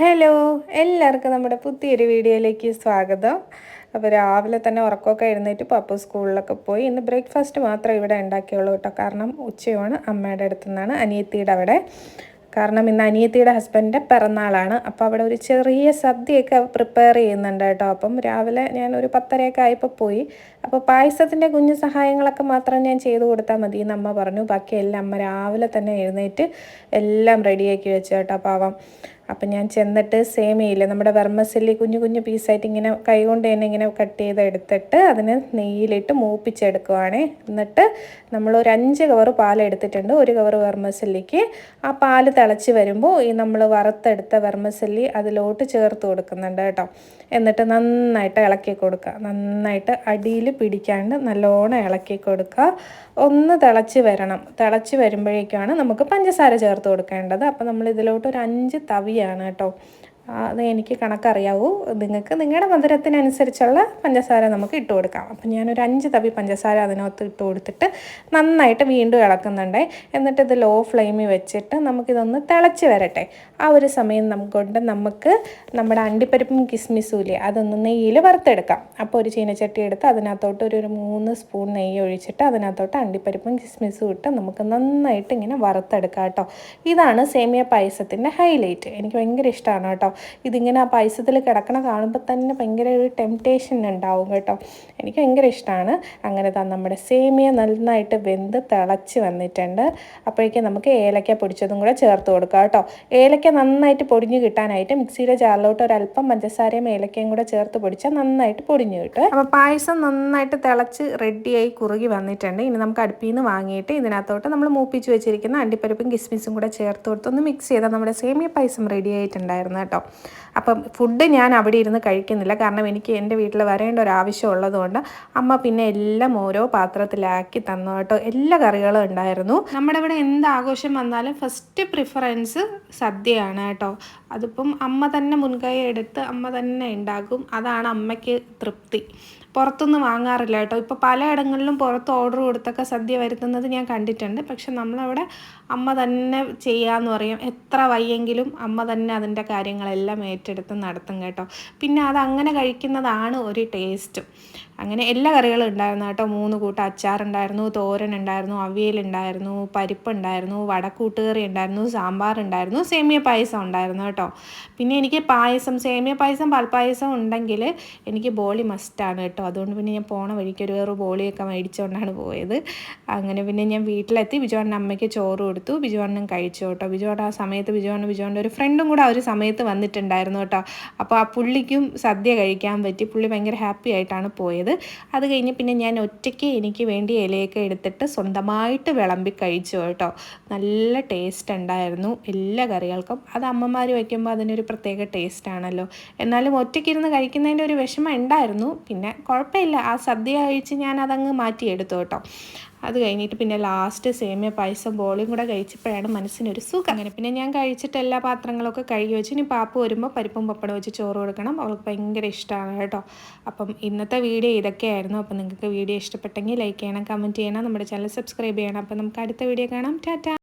Hello എല്ലാവർക്കും നമ്മുടെ പുതിയൊരു വീഡിയോയിലേക്ക് സ്വാഗതം. അപ്പോൾ രാവിലെ തന്നെ ഉറക്കമൊക്കെ എഴുന്നേറ്റ് പപ്പു സ്കൂളിലൊക്കെ പോയി ഇന്ന് ബ്രേക്ക്ഫാസ്റ്റ് മാത്രം ഇവിടെ ഉണ്ടാക്കിയുള്ളൂ കേട്ടോ. കാരണം ഉച്ചയാണ് അമ്മയുടെ അടുത്തു നിന്നാണ് അനിയത്തിയുടെ അവിടെ. കാരണം ഇന്ന് അനിയത്തിയുടെ ഹസ്ബൻഡിന്റെ പിറന്നാളാണ്. അപ്പോൾ അവിടെ ഒരു ചെറിയ സദ്യയൊക്കെ പ്രിപ്പയർ ചെയ്യുന്നുണ്ട് കേട്ടോ. അപ്പം രാവിലെ ഞാൻ ഒരു പത്തരയൊക്കെ ആയപ്പോൾ പോയി. അപ്പോൾ പായസത്തിന്റെ കുഞ്ഞു സഹായങ്ങളൊക്കെ മാത്രം ഞാൻ ചെയ്തു കൊടുത്താൽ മതി എന്ന് അമ്മ പറഞ്ഞു. ബാക്കി എല്ലാം അമ്മ രാവിലെ തന്നെ എഴുന്നേറ്റ് എല്ലാം റെഡിയാക്കി വെച്ചു കേട്ടോ പാവം. അപ്പം ഞാൻ ചെന്നിട്ട് സേമിയയില്ലേ നമ്മുടെ വെർമസല്ലി കുഞ്ഞു കുഞ്ഞു പീസായിട്ട് ഇങ്ങനെ കൈകൊണ്ട് തന്നെ ഇങ്ങനെ കട്ട് ചെയ്ത് എടുത്തിട്ട് അതിന് നെയ്യിലിട്ട് മൂപ്പിച്ചെടുക്കുവാണേ. എന്നിട്ട് നമ്മൾ ഒരു അഞ്ച് കവർ പാൽ എടുത്തിട്ടുണ്ട്. ഒരു കവർ വെർമസല്ലിക്ക് ആ പാൽ തിളച്ച് വരുമ്പോൾ ഈ നമ്മൾ വറുത്തെടുത്ത വെർമസല്ലി അതിലോട്ട് ചേർത്ത് കൊടുക്കുന്നുണ്ട് കേട്ടോ. എന്നിട്ട് നന്നായിട്ട് ഇളക്കി കൊടുക്കുക. നന്നായിട്ട് അടിയിൽ പിടിക്കാണ്ട് നല്ലോണം ഇളക്കി കൊടുക്കുക. ഒന്ന് തിളച്ച് വരണം. തിളച്ച് വരുമ്പോഴേക്കാണ് നമുക്ക് പഞ്ചസാര ചേർത്ത് കൊടുക്കേണ്ടത്. അപ്പോൾ നമ്മൾ ഇതിലോട്ട് ഒരു അഞ്ച് തവിയാണ് കേട്ടോ. അത് എനിക്ക് കണക്കറിയാവൂ. നിങ്ങൾക്ക് നിങ്ങളുടെ മധുരത്തിനനുസരിച്ചുള്ള പഞ്ചസാര നമുക്ക് ഇട്ട് കൊടുക്കാം. അപ്പം ഞാനൊരു അഞ്ച് തവി പഞ്ചസാര അതിനകത്ത് ഇട്ട് കൊടുത്തിട്ട് നന്നായിട്ട് വീണ്ടും ഇളക്കുന്നുണ്ട്. എന്നിട്ട് ഇത് ലോ ഫ്ലെയിമിൽ വെച്ചിട്ട് നമുക്കിതൊന്ന് തിളച്ച് വരട്ടെ. ആ ഒരു സമയം നമുക്കൊണ്ട് നമുക്ക് നമ്മുടെ അണ്ടിപ്പരിപ്പും കിസ്മിസും ഇല്ലേ അതൊന്ന് നെയ്യിൽ വറുത്തെടുക്കാം. അപ്പോൾ ഒരു ചീനച്ചട്ടി എടുത്ത് അതിനകത്തോട്ട് ഒരു ഒരു മൂന്ന് സ്പൂൺ നെയ്യ് ഒഴിച്ചിട്ട് അതിനകത്തോട്ട് അണ്ടിപ്പരിപ്പും കിസ്മിസും ഇട്ട് നമുക്ക് നന്നായിട്ട് ഇങ്ങനെ വറുത്തെടുക്കാം കേട്ടോ. ഇതാണ് സേമിയ പായസത്തിന്റെ ഹൈലൈറ്റ് എനിക്ക് ഭയങ്കര ഇഷ്ടമാണ് കേട്ടോ. ഇതിങ്ങനെ ആ പായസത്തിൽ കിടക്കണ കാണുമ്പോൾ തന്നെ ഭയങ്കര ഒരു ടെംപ്റ്റേഷൻ ഉണ്ടാവും കേട്ടോ. എനിക്ക് ഭയങ്കര ഇഷ്ടമാണ് അങ്ങനെ താ നമ്മുടെ സേമിയ നന്നായിട്ട് വെന്ത് തിളച്ച് വന്നിട്ടുണ്ട്. അപ്പോഴേക്കും നമുക്ക് ഏലക്ക പൊടിച്ചതും കൂടെ ചേർത്ത് കൊടുക്കാം കേട്ടോ. ഏലക്ക നന്നായിട്ട് പൊടിഞ്ഞ് കിട്ടാനായിട്ട് മിക്സിയുടെ ജാറിലോട്ട് ഒരല്പം പഞ്ചസാരയും ഏലക്കയും കൂടെ ചേർത്ത് പൊടിച്ചാൽ നന്നായിട്ട് പൊടിഞ്ഞു കിട്ടും. അപ്പോൾ പായസം നന്നായിട്ട് തിളച്ച് റെഡിയായി കുറുകി വന്നിട്ടുണ്ട്. ഇനി നമുക്ക് അടുപ്പിൽ നിന്ന് വാങ്ങിയിട്ട് ഇതിനകത്തോട്ട് നമ്മൾ മൂപ്പിച്ച് വെച്ചിരിക്കുന്ന അണ്ടിപ്പരിപ്പും കിസ്മിസും കൂടെ ചേർത്ത് കൊടുത്തൊന്ന് മിക്സ് ചെയ്താൽ നമ്മുടെ സേമിയ പായസം റെഡി ആയിട്ടുണ്ടായിരുന്നു കേട്ടോ. അപ്പം ഫുഡ് ഞാൻ അവിടെ ഇരുന്ന് കഴിക്കുന്നില്ല. കാരണം എനിക്ക് എന്റെ വീട്ടിൽ വരേണ്ട ഒരു ആവശ്യം ഉള്ളതുകൊണ്ട് അമ്മ പിന്നെ എല്ലാം ഓരോ പാത്രത്തിലാക്കി തന്നു കേട്ടോ. എല്ലാ കറികളും ഉണ്ടായിരുന്നു. നമ്മുടെ ഇവിടെ എന്ത് ആഘോഷം വന്നാലും ഫസ്റ്റ് പ്രിഫറൻസ് സദ്യയാണ് കേട്ടോ. അതിപ്പം അമ്മ തന്നെ മുൻകൈ എടുത്ത് അമ്മ തന്നെ ഉണ്ടാക്കും. അതാണ് അമ്മയ്ക്ക് തൃപ്തി. പുറത്തുനിന്ന് വാങ്ങാറില്ല കേട്ടോ. ഇപ്പോൾ പലയിടങ്ങളിലും പുറത്ത് ഓർഡർ കൊടുത്തൊക്കെ സദ്യ വരുത്തുന്നത് ഞാൻ കണ്ടിട്ടുണ്ട്. പക്ഷെ നമ്മളവിടെ അമ്മ തന്നെ ചെയ്യാമെന്ന് പറയും. എത്ര വയ്യെങ്കിലും അമ്മ തന്നെ അതിന്റെ കാര്യങ്ങളെല്ലാം ഏറ്റെടുത്ത് നടത്തും കേട്ടോ. പിന്നെ അത് അങ്ങനെ കഴിക്കുന്നതാണ് ഒരു ടേസ്റ്റ്. അങ്ങനെ എല്ലാ കറികളും ഉണ്ടായിരുന്നു കേട്ടോ. മൂന്ന് കൂട്ടം അച്ചാറുണ്ടായിരുന്നു തോരൻ ഉണ്ടായിരുന്നു അവിയലുണ്ടായിരുന്നു പരിപ്പുണ്ടായിരുന്നു വടക്കൂട്ടുകറി ഉണ്ടായിരുന്നു സാമ്പാർ ഉണ്ടായിരുന്നു സേമിയ പായസം ഉണ്ടായിരുന്നു കേട്ടോ. പിന്നെ എനിക്ക് പായസം സേമിയ പായസം പാൽപ്പായസം ഉണ്ടെങ്കിൽ എനിക്ക് ബോളി മസ്റ്റാണ് കേട്ടോ. അതുകൊണ്ട് പിന്നെ ഞാൻ പോണ വഴിക്ക് ഒരു വേറെ ബോളിയൊക്കെ മേടിച്ചുകൊണ്ടാണ് പോയത്. അങ്ങനെ പിന്നെ ഞാൻ വീട്ടിലെത്തി. ബിജുവാണിന്റെ അമ്മയ്ക്ക് ചോറ് കൊടുത്തു. ബിജുവാണ്ണൻ കഴിച്ചു കേട്ടോ. ബിജുവാണ് ആ സമയത്ത് ബിജുവാണ് ബിജുവാണിന്റെ ഒരു ഫ്രണ്ടും കൂടെ ആ ഒരു സമയത്ത് വന്നിട്ടുണ്ടായിരുന്നു കേട്ടോ. അപ്പോൾ ആ പുള്ളിക്കും സദ്യ കഴിക്കാൻ പറ്റി. പുള്ളി ഭയങ്കര ഹാപ്പി ആയിട്ടാണ് പോയത്. അത് കഴിഞ്ഞ് പിന്നെ ഞാൻ ഒറ്റയ്ക്ക് എനിക്ക് വേണ്ടി ഇലയൊക്കെ എടുത്തിട്ട് സ്വന്തമായിട്ട് വിളമ്പി കഴിച്ചു കേട്ടോ. നല്ല ടേസ്റ്റ് ഉണ്ടായിരുന്നു. എല്ലാ കറികൾക്കും. അത് അമ്മമാർ വയ്ക്കുമ്പോൾ അതിനൊരു പ്രത്യേക ടേസ്റ്റ് ആണല്ലോ. എന്നാലും ഒറ്റയ്ക്കിരുന്ന് കഴിക്കുന്നതിന്റെ ഒരു വിഷമം ഉണ്ടായിരുന്നു. പിന്നെ കുഴപ്പമില്ല. ആ സദ്യ കഴിച്ച് ഞാൻ അതങ്ങ് മാറ്റിയെടുത്തു കേട്ടോ. അത് കഴിഞ്ഞിട്ട് പിന്നെ ലാസ്റ്റ് സേമിയ പായസം ബോളിയും കൂടെ കഴിച്ചപ്പോഴാണ് മനസ്സിനൊരു സുഖം. അങ്ങനെ പിന്നെ ഞാൻ കഴിച്ചിട്ട് എല്ലാ പാത്രങ്ങളൊക്കെ കഴുകി വെച്ച് ഇനി പാപ്പ വരുമ്പോൾ പരിപ്പും പപ്പടം വെച്ച് ചോറ് കൊടുക്കണം. അവൾക്ക് ഭയങ്കര ഇഷ്ടമാണ് കേട്ടോ. അപ്പം ഇന്നത്തെ വീഡിയോ ഇതൊക്കെയായിരുന്നു. അപ്പം നിങ്ങൾക്ക് വീഡിയോ ഇഷ്ടപ്പെട്ടെങ്കിൽ ലൈക്ക് ചെയ്യണം കമന്റ് ചെയ്യണം നമ്മുടെ ചാനൽ സബ്സ്ക്രൈബ് ചെയ്യണം. അപ്പം നമുക്ക് അടുത്ത വീഡിയോ കാണാം. ടാറ്റ!